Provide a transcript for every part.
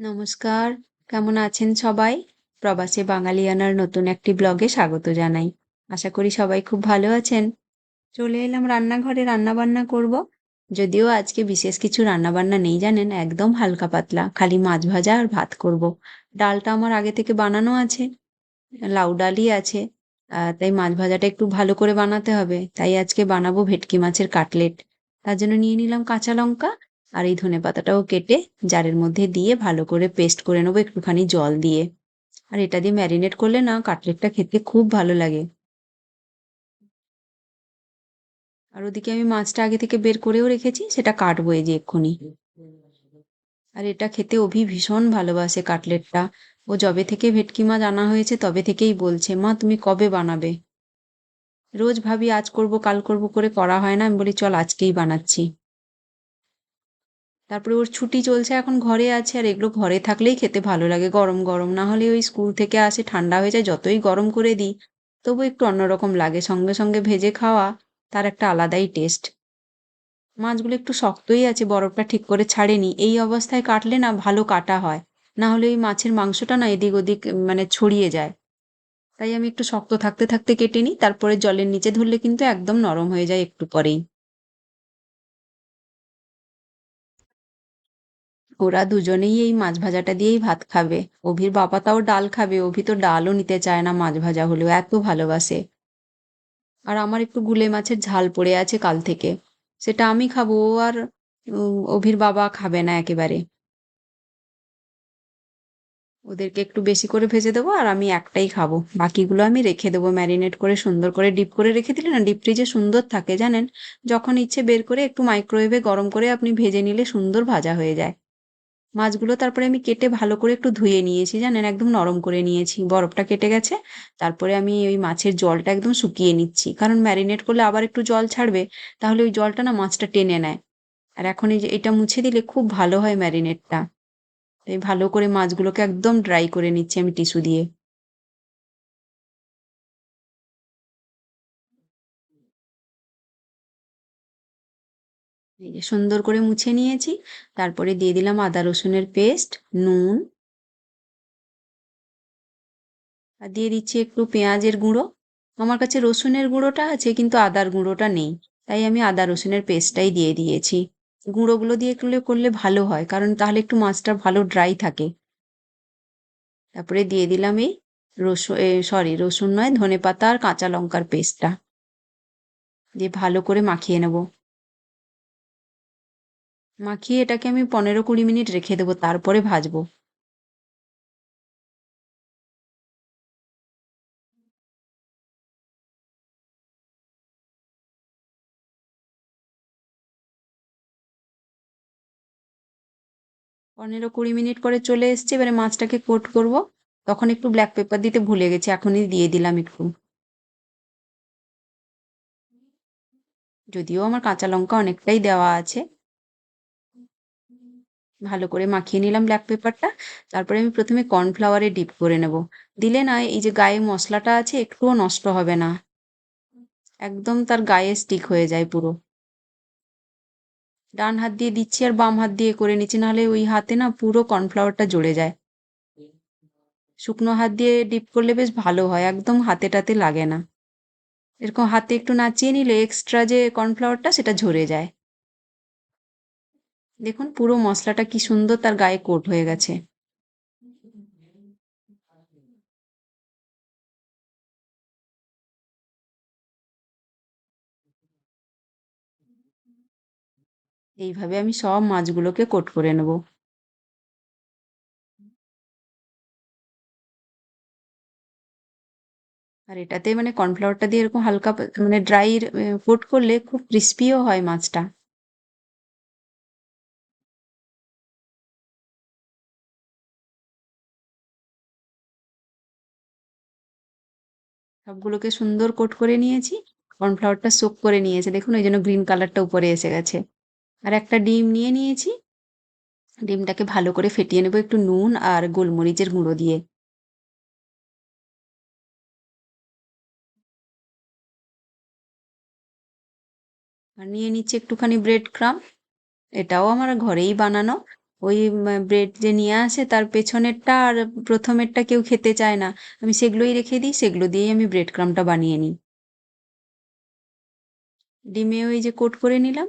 নমস্কার, কেমন আছেন সবাই? প্রবাসী বাঙালিয়ানার নতুন একটি ব্লগে স্বাগত জানাই। আশা করি সবাই খুব ভালো আছেন। চলে এলাম রান্নাঘরে রান্না বান্না করব। যদিও আজকে বিশেষ কিছু রান্না বান্না নেই জানেন, একদম হালকা পাতলা, খালি মাছ ভাজা আর ভাত করব। ডালটা আমার আগে থেকে বানানো আছে, লাউ ডালই আছে তাই মাছ ভাজাটা একটু ভালো করে বানাতে হবে। তাই আজকে বানাবো ভেটকি মাছের কাটলেট। তার জন্য নিয়ে নিলাম কাঁচা লঙ্কা আর এই ধনে পাতাটাও কেটে জারের মধ্যে দিয়ে ভালো করে পেস্ট করে নেব একটুখানি জল দিয়ে। আর এটা দিয়ে ম্যারিনেট করলে না কাটলেটটা খেতে খুব ভালো লাগে। আর ওদিকে আমি মাছটা আগে থেকে বের করেও রেখেছি, সেটা কাটবো এই যে এক্ষুনি। আর এটা খেতে অভি ভীষণ ভালোবাসে কাটলেটটা। ও যবে থেকে ভেটকি মাছ আনা হয়েছে তবে থেকেই বলছে, মা, তুমি কবে বানাবে? রোজ ভাবি আজ করব, কাল করব, করে করা হয় না। আমি বলি, চল আজকেই বানাচ্ছি। তারপরে ওর ছুটি চলছে, এখন ঘরে আছে, আর এগুলো ঘরে থাকলেই খেতে ভালো লাগে। গরম গরম। না হলে ওই স্কুল থেকে আসে, ঠান্ডা হয়ে যায়, যতই গরম করে দিই, তবু একটু অন্যরকম লাগে। সঙ্গে সঙ্গে ভেজে খাওয়া, তার একটা আলাদাই টেস্ট। মাছগুলো একটু শক্তই আছে, বরফটা ঠিক করে ছাড়েনি। এই অবস্থায় কাটলে না ভালো কাটা হয়। না হলে ওই মাছের মাংসটা না এদিক ওদিক মানে ছড়িয়ে যায়। তাই আমি একটু শক্ত থাকতে থাকতে কেটে নিই, তারপরে জলের নিচে ধরলে কিন্তু একদম নরম হয়ে যায় একটু পরেই। ওরা দুজনেই এই মাছ ভাজাটা দিয়েই ভাত খাবে। অভির বাবা তাও ডাল খাবে, অভি তো ডালও নিতে চায় না মাছ ভাজা হলেও, এত ভালোবাসে। আর আমার একটু গুলে মাছের ঝাল পড়ে আছে কাল থেকে। সেটা আমি খাব, ও আর অভির বাবা খাবে না একেবারে। ওদেরকে একটু বেশি করে ভেজে দেবো আর আমি একটাই খাব। বাকিগুলো আমি রেখে দেবো। ম্যারিনেট করে সুন্দর করে ডিপ করে রেখে দিলে না, ডিপ ফ্রিজে সুন্দর থাকে, জানেন? যখন ইচ্ছে বের করে একটু মাইক্রোওয়েভে গরম করে আপনি ভেজে নিলে সুন্দর ভাজা হয়ে যায়। মাছগুলো তারপরে আমি কেটে ভালো করে একটু ধুয়ে নিয়েছি, জানেন? একদম নরম করে নিয়েছি। বরফটা কেটে গেছে। তারপরে আমি ওই মাছের জলটা একদম শুকিয়ে নিচ্ছি। কারণ ম্যারিনেট করলে আবার একটু জল ছাড়বে, তাহলে ওই জলটা না মাছটা টেনে নেয়। আর এখন এই যে এটা মুছে দিলে খুব ভালো হয় ম্যারিনেটটা। এই ভালো করে মাছগুলোকে একদম ড্রাই করে নিচ্ছি আমি টিস্যু দিয়ে। সুন্দর করে মুছে নিয়েছি। তারপরে দিয়ে দিলাম আদা রসুনের পেস্ট, নুন। আর দিয়ে দিচ্ছি একটু পেঁয়াজের গুঁড়ো। আমার কাছে রসুনের গুঁড়োটা আছে, কিন্তু আদার গুঁড়োটা নেই। তাই আমি আদা রসুনের পেস্টটাই দিয়ে দিয়েছি। গুঁড়োগুলো দিয়ে করলে করলে ভালো হয়, কারণ তাহলে একটু মাছটা ভালো ড্রাই থাকে। তারপরে দিয়ে দিলাম এই রসুন সরি রসুন নয় ধনে পাতা আর কাঁচা লঙ্কার পেস্টটা। দিয়ে ভালো করে মাখিয়ে নেব। মাখিয়ে এটাকে আমি পনেরো কুড়ি মিনিট রেখে দেবো, তারপরে ভাজবো। পনেরো কুড়ি মিনিট পরে চলে এসছে, এবারে মাছটাকে কোট করব। তখন একটু ব্ল্যাক পেপার দিতে ভুলে গেছি, এখনই দিয়ে দিলাম একটু। যদিও আমার কাঁচা লঙ্কা অনেকটাই দেওয়া আছে। ভালো করে মাখিয়ে নিলাম ব্ল্যাক পেপারটা তারপরে আমি প্রথমে কর্নফ্লাওয়ারে ডিপ করে নেব। দিলে না, এই যে গায়ে মশলাটা আছে, একটুও নষ্ট হবে না। একদম তার গায়ে স্টিক হয়ে যায় পুরো। ডান হাত দিয়ে দিচ্ছি আর বাম হাত দিয়ে করে নিচ্ছি, নাহলে ওই হাতে না পুরো কর্নফ্লাওয়ারটা জ্বলে যায়। শুকনো হাত দিয়ে ডিপ করলে বেশ ভালো হয়, একদম হাতে টাতে লাগে না। এরকম হাতে একটু নাচিয়ে নিলে এক্সট্রা যে কর্নফ্লাওয়ারটা সেটা ঝরে যায়। দেখুন, পুরো মশলাটা কি সুন্দর তার গায়ে কোট হয়ে গেছে। এইভাবে আমি সব মাছগুলোকে কোট করে নেব। আর এটাতে মানে কর্নফ্লাওয়ারটা দিয়ে এরকম হালকা মানে ড্রাই কোট করলে খুব ক্রিস্পিও হয় মাছটা। সবগুলোকে সুন্দর কোট করে নিয়েছি। কর্নফ্লাওয়ারটা সোক করে নিয়েছে। দেখুন, ওই জন্য গ্রিন কালারটা উপরে এসে গেছে। আর একটা ডিম নিয়ে নিয়েছি। ডিমটাকে ভালো করে ফেটিয়ে নেব একটু নুন আর গোলমরিচের গুঁড়ো দিয়ে। আর নিয়ে নিচ্ছি একটুখানি ব্রেড ক্রাম। এটাও আমার ঘরেই বানানো। ওই ব্রেড যে নিয়ে আসে তার পেছনেরটা আর প্রথমেরটা কেউ খেতে চায় না। আমি সেগুলোই রেখে দিই, সেগুলো দিয়েই আমি ব্রেড ক্রামটা বানিয়ে নিই। ডিমে ওই যে কোট করে নিলাম।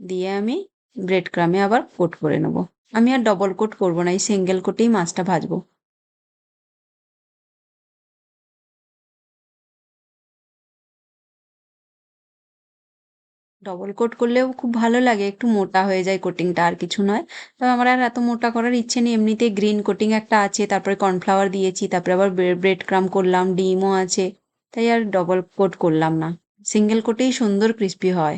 দিয়ে আমি ব্রেড ক্রামে আবার কোট করে নেব। আমি আর ডবল কোট করব না, এই সিঙ্গেল কোটেই মাছটা ভাজবো। ডবল কোট করলেও খুব ভালো লাগে, একটু মোটা হয়ে যায় কোটিংটা আর কিছু নয়। তবে আমার আর এত মোটা করার ইচ্ছে নেই এমনিতে গ্রিন কোটিং একটা আছে, তারপরে কর্নফ্লাওয়ার দিয়েছি, তারপরে আবার ব্রেড ক্রাম করলাম, ডিমও আছে, তাই আর ডবল কোট করলাম না। সিঙ্গেল কোটেই সুন্দর ক্রিস্পি হয়।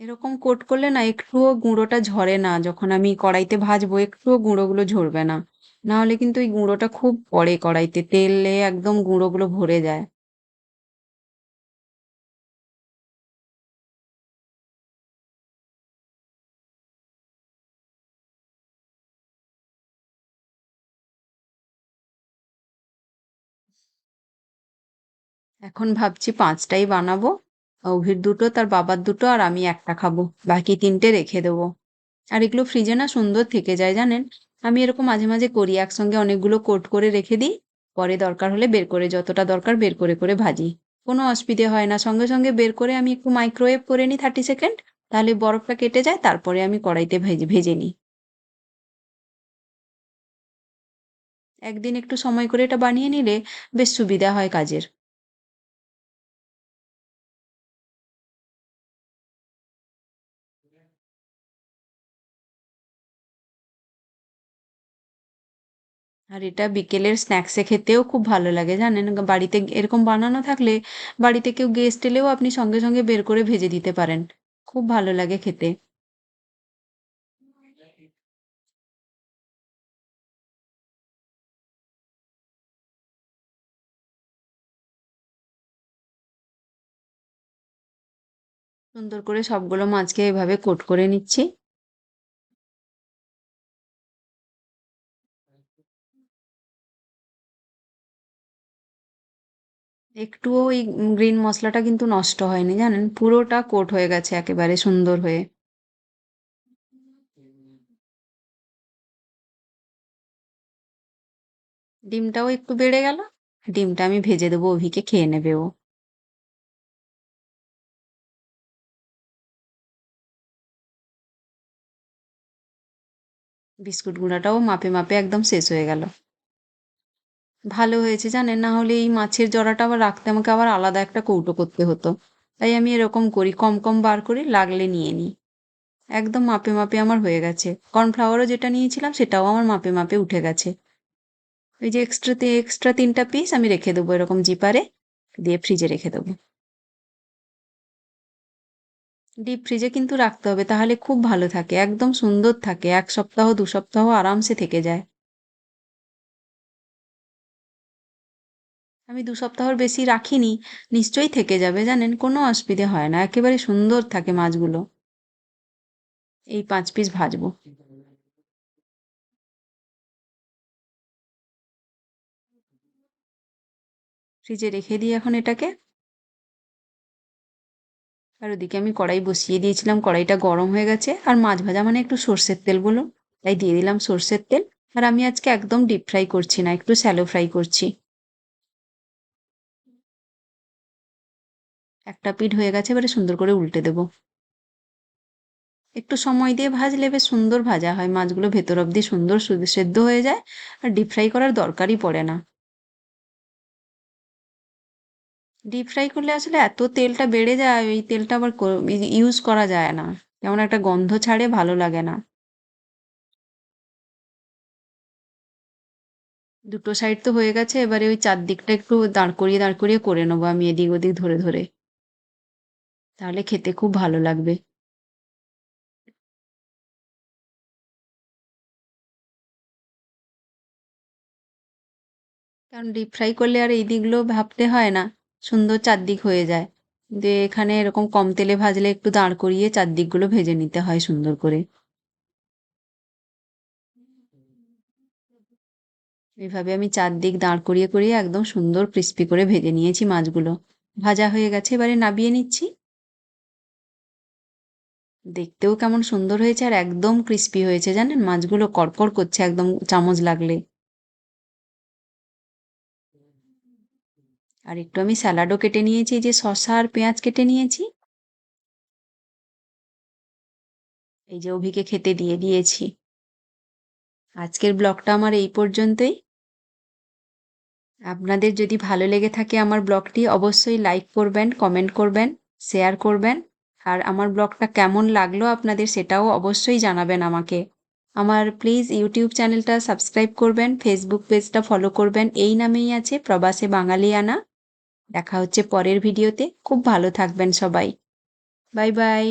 এরকম কোট করলে না একটুও গুঁড়োটা ঝরে না। যখন আমি কড়াইতে ভাজবো, একটুও গুঁড়োগুলো ঝরবে না। না হলে কিন্তু এই গুঁড়োটা খুব পড়ে কড়াইতে। তেলে একদম গুঁড়োগুলো ভরে যায়। এখন ভাবছি পাঁচটাই বানাবো। অভির দুটো, তার বাবার দুটো আর আমি একটা খাব। বাকি তিনটে রেখে দেবো। আর এগুলো ফ্রিজে না সুন্দর থেকে যায় জানেন? আমি এরকম মাঝে মাঝে করি, একসঙ্গে অনেকগুলো কোট করে রেখে দিই। পরে দরকার হলে বের করে, যতটা দরকার বের করে করে ভাজি। কোনো অসুবিধে হয় না। সঙ্গে সঙ্গে বের করে আমি একটু মাইক্রোওয়েভ করে নিই থার্টি সেকেন্ড তাহলে বরফটা কেটে যায়, তারপরে আমি কড়াইতে ভেজে ভেজে নিই। একদিন একটু সময় করে এটা বানিয়ে নিলে বেশ সুবিধা হয় কাজের। আর এটা বিকেলের স্ন্যাক্সে খেতেও খুব ভালো লাগে, জানেন? বাড়িতে এরকম বানানো থাকলে বাড়িতে কেউ গেস্ট এলেও আপনি সঙ্গে সঙ্গে বের করে ভেজে দিতে পারেন। খুব ভালো লাগে খেতে। সুন্দর করে সবগুলো মাছকে এভাবে কোট করে নিচ্ছি। একটুও ওই গ্রিন মশলাটা কিন্তু নষ্ট হয়নি, জানেন? পুরোটা কোট হয়ে গেছে একেবারে সুন্দর হয়ে। ডিমটাও একটু বেড়ে গেল, ডিমটা আমি ভেজে দেবো, অভিকে খেয়ে নেবে ও। বিস্কুট গুঁড়াটাও মাপে মাপে একদম শেষ হয়ে গেল। ভালো হয়েছে জানেন? না হলে এই মাছের জড়াটা আবার রাখতে আমাকে আবার আলাদা একটা কৌটো করতে হতো। তাই আমি এরকম করি, কম কম বার করে লাগলে নিয়ে নিই। একদম মাপে মাপে আমার হয়ে গেছে। কর্নফ্লাওয়ারও যেটা নিয়েছিলাম সেটাও আমার মাপে মাপে উঠে গেছে। ওই যে এক্সট্রা এক্সট্রা তিনটা পিস আমি রেখে দেবো এরকম জিপারে দিয়ে ফ্রিজে রেখে দেবো। ডিপ ফ্রিজে কিন্তু রাখতে হবে, তাহলে খুব ভালো থাকে, একদম সুন্দর থাকে, এক সপ্তাহ, দু সপ্তাহ আরামসে থেকে যায়। আমি দু সপ্তাহর বেশি রাখিনি, নিশ্চয়ই থেকে যাবে, জানেন? কোনো অসুবিধে হয় না, একেবারে সুন্দর থাকে মাছগুলো। এই পাঁচ পিস ভাজবো। ফ্রিজে রেখে দিই এখন এটাকে। আর ওদিকে আমি কড়াই বসিয়ে দিয়েছিলাম, কড়াইটা গরম হয়ে গেছে, আর মাছ ভাজা মানে একটু সর্ষের তেল বলুন তাই দিয়ে দিলাম সর্ষের তেল, আর আমি আজকে একদম ডিপ ফ্রাই করছি না, একটু স্যালো ফ্রাই করছি। একটা পিঠ হয়ে গেছে, এবারে সুন্দর করে উল্টে দেবো। একটু সময় দিয়ে ভাজলে বেশ সুন্দর ভাজা হয়, মাছগুলো ভেতর অবধি সুন্দর সেদ্ধ হয়ে যায়, আর ডিপ ফ্রাই করার দরকারই পড়ে না। ডিপ ফ্রাই করলে আসলে এত তেলটা বেড়ে যায় ওই তেলটা আবার ইউজ করা যায় না। কেমন একটা গন্ধ ছাড়ে, ভালো লাগে না। দুটো সাইড তো হয়ে গেছে, এবারে ওই চারদিকটা একটু দাঁড় করিয়ে দাঁড় করিয়ে করে নেব আমি এদিক ওদিক ধরে ধরে। তাহলে খেতে খুব ভালো লাগবে। কারণ ডিপ ফ্রাই করলে আর এই দিকগুলো ভাবতে হয় না, সুন্দর চারদিক হয়ে যায়। কিন্তু এখানে এরকম কম তেলে ভাজলে একটু দাঁড় করিয়ে চারদিকগুলো ভেজে নিতে হয় সুন্দর করে। এভাবে আমি চারদিক দাঁড় করিয়ে করিয়ে একদম সুন্দর ক্রিস্পি করে ভেজে নিয়েছি মাছগুলো। ভাজা হয়ে গেছে, এবারে নাবিয়ে নিচ্ছি। দেখতেও কেমন সুন্দর হয়েছে আর একদম ক্রিস্পি হয়েছে, জানেন? মাছগুলো কড়কড় করছে, একদম চামচ লাগলে। আর একটু আমি স্যালাডও কেটে নিয়েছি যে শসা আর পেঁয়াজ কেটে নিয়েছি। এই যে অভিকে খেতে দিয়ে দিয়েছি। আজকের ব্লগটা আমার এই পর্যন্তই। আপনাদের যদি ভালো লেগে থাকে আমার ব্লগটি, অবশ্যই লাইক করবেন কমেন্ট করবেন শেয়ার করবেন। আর আমার ব্লগটা কেমন লাগল আপনাদের সেটাও অবশ্যই জানাবেন আমাকে। আমার প্লিজ ইউটিউব চ্যানেলটা সাবস্ক্রাইব করবেন ফেসবুক পেজটা ফলো করবেন। এই নামেই আছে প্রবাসে বাঙালিয়ানা। দেখা হচ্ছে পরের ভিডিওতে খুব ভালো থাকবেন সবাই। Bye bye